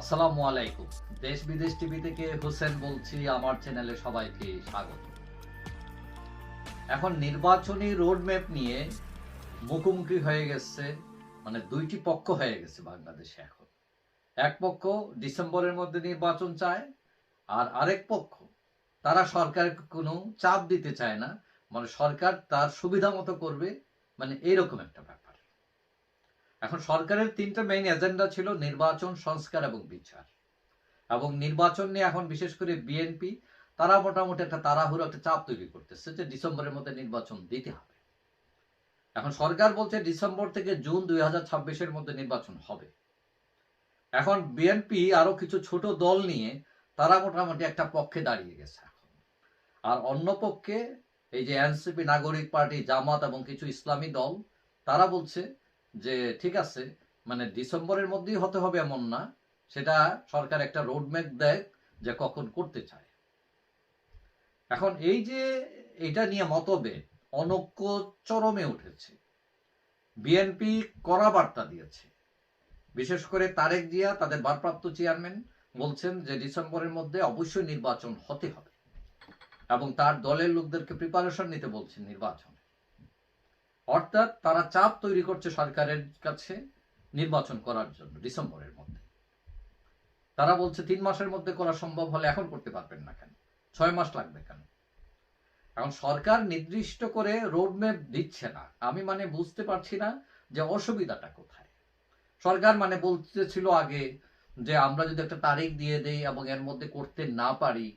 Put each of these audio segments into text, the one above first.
আসসালামু আলাইকুম। দেশ বিদেশ টিভি থেকে হোসেন বলছি, আমার চ্যানেলে সবাইকে স্বাগত। এখন নির্বাচনী রোডম্যাপ নিয়ে মুখোমুখি হয়ে গেছে মানে দুইটি পক্ষ হয়ে গেছে বাংলাদেশে এখন। এক পক্ষ ডিসেম্বরের মধ্যে নির্বাচন চায়, আর আরেক পক্ষ, তারা সরকারকে কোনো চাপ দিতে চায় না মানে সরকার তার সুবিধা মতো করবে মানে এইরকম একটা ব্যাপার। এখন সরকারের তিনটা মেইন এজেন্ডা ছিল নির্বাচন, সংস্কার এবং বিচার। এবং নির্বাচন নিয়ে এখন বিশেষ করে বিএনপি তারা মোটামুটি একটা তাড়াহুড়ো, একটা চাপ তৈরি করতেছে যে ডিসেম্বরের মধ্যে নির্বাচন দিতে হবে। এখন সরকার বলছে ডিসেম্বর থেকে জুন দুই হাজার ছাব্বিশের মধ্যে নির্বাচন হবে। এখন বিএনপি আরও কিছু ছোট দল নিয়ে তারা মোটামুটি একটা পক্ষে দাঁড়িয়ে গেছে এখন। আর অন্য পক্ষে এই যে এনসিপি নাগরিক পার্টি, জামাত এবং কিছু ইসলামী দল, তারা বলছে যে ঠিক আছে মানে ডিসেম্বরের মধ্যেই হতে হবে এমন না, সেটা সরকার একটা রোডম্যাপ দেয় যে কখন করতে চায়। এখন এই যে এটা নিয়ে মতভেদ, অনৈক্য চরমে উঠেছে। বিএনপি কড়া বার্তা দিয়েছে। বিশেষ করে তারেক জিয়া, তাদের ভারপ্রাপ্ত চেয়ারম্যান বলছেন যে ডিসেম্বরের মধ্যে অবশ্যই নির্বাচন হতে হবে। এবং তার দলের লোকদেরকে প্রিপারেশন নিতে বলছেন নির্বাচন। অর্থাৎ তারা চাপ তৈরি করছে সরকারের কাছে নির্বাচন করার জন্য, ডিসেম্বরের মধ্যে। তারা বলছে তিন মাসের মধ্যে করা সম্ভব হলে এখন করতে পারবেন না কেন? ছয় মাস লাগবে কেন? এখন সরকার নির্দিষ্ট করে রোডম্যাপ দিচ্ছে না। আমি মানে বুঝতে পারছি না যে অসুবিধাটা কোথায়। সরকার মানে বলতেছিল আগে যে আমরা যদি একটা তারিখ দিয়ে দেই এবং এর মধ্যে করতে না পারি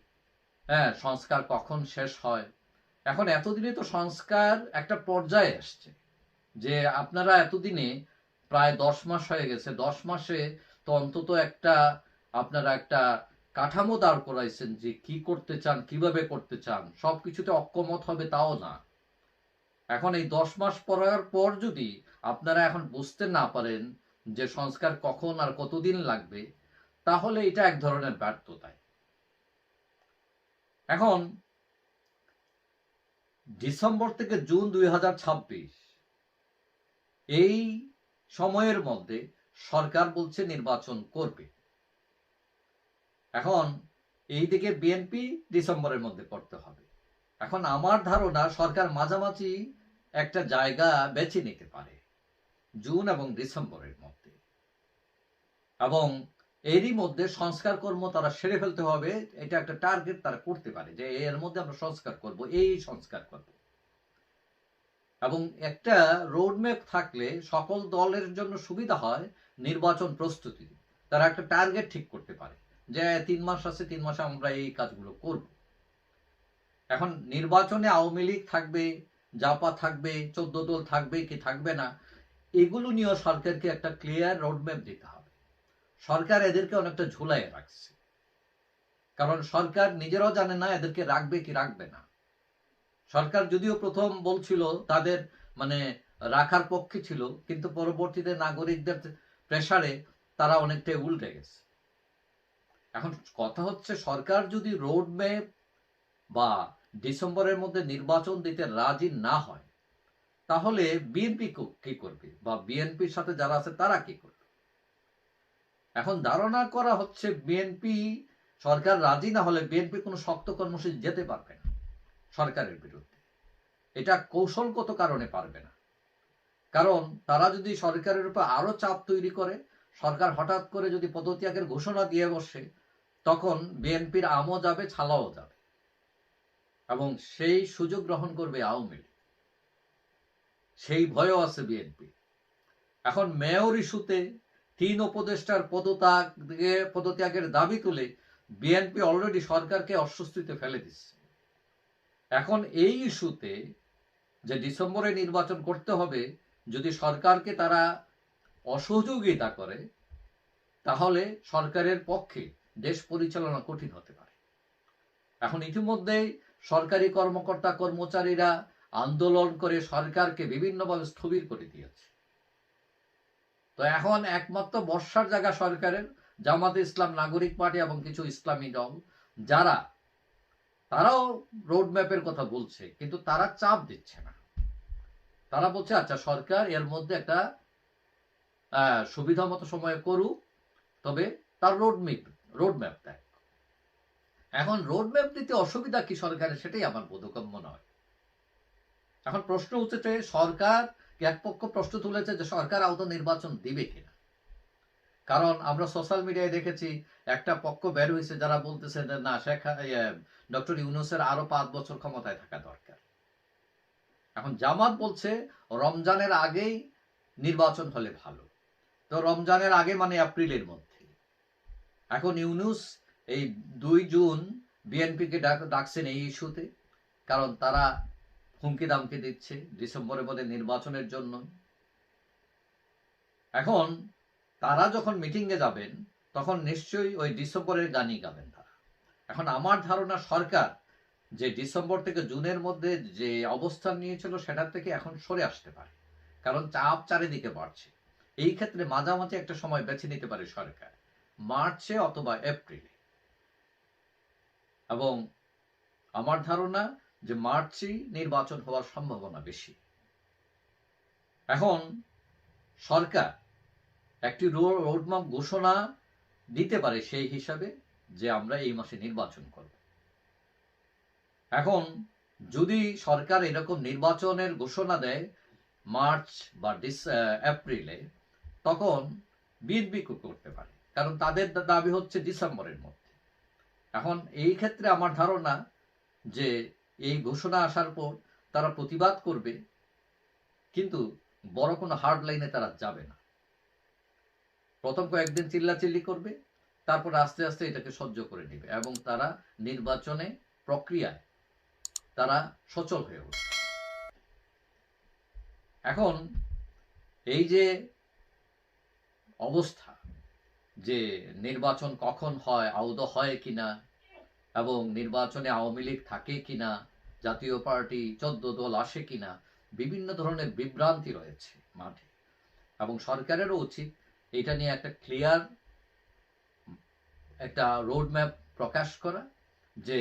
হ্যাঁ সংস্কার কখন শেষ হয় এখন এতদিনে তো সংস্কার একটা পর্যায়ে আসছে যে আপনারা এতদিনে প্রায় দশ মাস হয়ে গেছে। দশ মাসে তো অন্তত একটা আপনারা একটা কাঠামো দাঁড় করাইছেন যে কি করতে চান, কীভাবে করতে চান, সবকিছুতে অক্ষমত হবে তাও না। এখন এই দশ মাস পড়ার পর যদি আপনারা এখন বুঝতে না পারেন যে সংস্কার কখন আর কতদিন লাগবে, তাহলে এটা এক ধরনের ব্যর্থতায় এখন ডিসেম্বর থেকে জুন দুই এই সময়ের মধ্যে সরকার বলছে নির্বাচন করবে। এখন এই দিকে বিএনপি ডিসেম্বরের মধ্যে করতে হবে। এখন আমার ধারণা সরকার মাঝামাঝি একটা জায়গা বেছে নিতে পারে, জুন এবং ডিসেম্বরের মধ্যে। এবং এরই মধ্যে সংস্কার কর্ম তারা সেরে ফেলতে হবে, এটা একটা টার্গেট তারা করতে পারে যে এর মধ্যে আমরা সংস্কার করব, এই সংস্কার করব। এবং একটা রোডম্যাপ থাকলে সকল দলের জন্য সুবিধা হয় নির্বাচন প্রস্তুতি। তারা একটা টার্গেট ঠিক করতে পারে যে তিন মাস আছে, তিন মাসে আমরা এই কাজগুলো করব। এখন নির্বাচনে আওয়ামী লীগ থাকবে, জাপা থাকবে, চোদ্দ দল থাকবে কি থাকবে না, এগুলো নিয়েও সরকারকে একটা ক্লিয়ার রোডম্যাপ দিতে হবে। সরকার এদেরকে অনেকটা ঝুলাই রাখছে। কারণ সরকার নিজেরাও জানে না এদেরকে রাখবে কি রাখবে না। সরকার যদিও প্রথম বলছিল তাদের মানে রাখার পক্ষে ছিল, কিন্তু পরবর্তীতে নাগরিকদের প্রেসারে তারা অনেকটাই উল্টে গেছে। এখন কথা হচ্ছে, সরকার যদি রোড ম্যাপ বা ডিসেম্বরের মধ্যে নির্বাচন দিতে রাজি না হয়, তাহলে বিএনপি কি করবে? বা বিএনপির সাথে যারা আছে তারা কি করবে? এখন ধারণা করা হচ্ছে বিএনপি সরকার রাজি না হলে বিএনপি কোনো শক্ত কর্মসূচি যেতে পারবে না সরকারের বিরুদ্ধে। এটা কৌশলগত কারণে পারবে না। কারণ তারা যদি সরকারের উপর আরও চাপ তৈরি করে, সরকার হঠাৎ করে যদি পদত্যাগের ঘোষণা দিয়ে বসে, তখন বিএনপির আমও যাবে, ছালাও যাবে। এবং সেই সুযোগ গ্রহণ করবে আওয়ামী লীগ। সেই ভয়ও আছে বিএনপি এখন মেয়র ইস্যুতে তিন উপদেষ্টার পদত্যাগ, পদত্যাগের দাবি তুলে বিএনপি অলরেডি সরকারকে অস্বস্তিতে ফেলে দিচ্ছে। এখন এই ইস্যুতে যে ডিসেম্বরে নির্বাচন করতে হবে, যদি সরকারকে তারা অসহযোগিতা করে, তাহলে সরকারের পক্ষে দেশ পরিচালনা কঠিন হতে পারে। এখন ইতিমধ্যেই সরকারি কর্মকর্তা কর্মচারীরা আন্দোলন করে সরকারকে বিভিন্নভাবে স্থবির করে দিয়েছে। তো এখন একমাত্র বর্ষার জায়গা সরকারের, জামাতে ইসলাম নাগরিক পার্টি এবং কিছু ইসলামী দল, যারা, তারাও রোড ম্যাপের কথা বলছে, কিন্তু তারা চাপ দিচ্ছে না। তারা বলছে আচ্ছা সরকার এর মধ্যে একটা সুবিধা মতো সময় করুক, তবে তার রোড ম্যাপ রোড ম্যাপ দেয় এখন রোড ম্যাপ দিতে অসুবিধা কি সরকারের, সেটাই আমার বোধগম্য নয়। এখন প্রশ্ন উঠেছে, সরকার এক পক্ষ প্রশ্ন তুলেছে যে সরকার আদৌ নির্বাচন দিবে কিনা। কারণ আমরা সোশ্যাল মিডিয়ায় দেখেছি, একটা পক্ষ বের হয়েছে যারা বলতেছে যে না, শেখ ডক্টর ইউনুসের আরও পাঁচ বছর ক্ষমতায় থাকা দরকার। এখন জামাত বলছে, রমজানের আগেই নির্বাচন হলে ভালো। তো রমজানের আগে মানে এপ্রিলের মধ্যে। এখন ইউনুস এই দুই জুন বিএনপিকে ডাকছেন এই ইস্যুতে, কারণ তারা হুমকি দামকে দিচ্ছে ডিসেম্বরের মধ্যে নির্বাচনের জন্য। এখন তারা যখন মিটিংয়ে যাবেন, তখন নিশ্চয়ই ওই ডিসেম্বরের গানই গাবেন তারা। এখন আমার ধারণা সরকার যে ডিসেম্বর থেকে জুনের মধ্যে যে অবস্থান নিয়েছিল, সেটার থেকে এখন সরে আসতে পারে। কারণ চাপ চারিদিকে বাড়ছে। এই ক্ষেত্রে মাঝামাঝি একটা সময় বেছে নিতে পারে সরকার, মার্চে অথবা এপ্রিলে। এবং আমার ধারণা যে মার্চেই নির্বাচন হওয়ার সম্ভাবনা বেশি। এখন সরকার একটি রোডম্যাপ ঘোষণা দিতে পারে সেই হিসাবে যে আমরা এই মাসে নির্বাচন করব। এখন যদি সরকার এরকম নির্বাচনের ঘোষণা দেয় মার্চ বা ডিস এপ্রিলে, তখন বিএনপি করতে পারে। কারণ তাদের দাবি হচ্ছে ডিসেম্বরের মধ্যে। এখন এই ক্ষেত্রে আমার ধারণা যে এই ঘোষণা আসার পর তারা প্রতিবাদ করবে, কিন্তু বড় কোনো হার্ড লাইনে তারা যাবে না। প্রথম কয়েকদিন চিল্লাচিল্লি করবে, তারপর আস্তে আস্তে এটাকে সহ্য করে নেবে এবং তারা নির্বাচনে প্রক্রিয়ায় তারা সচল হয়ে উঠবে। এখন এই যে অবস্থা যে নির্বাচন কখন হয় আউদ হয় কিনা এবং নির্বাচনে আওয়ামী লীগ থাকে কিনা জাতীয় পার্টি চোদ্দ দল আসে কিনা, বিভিন্ন ধরনের বিভ্রান্তি রয়েছে মাঠে। এবং সরকারেরও উচিত এটা নিয়ে একটা ক্লিয়ার একটা রোড ম্যাপ প্রকাশ করা যে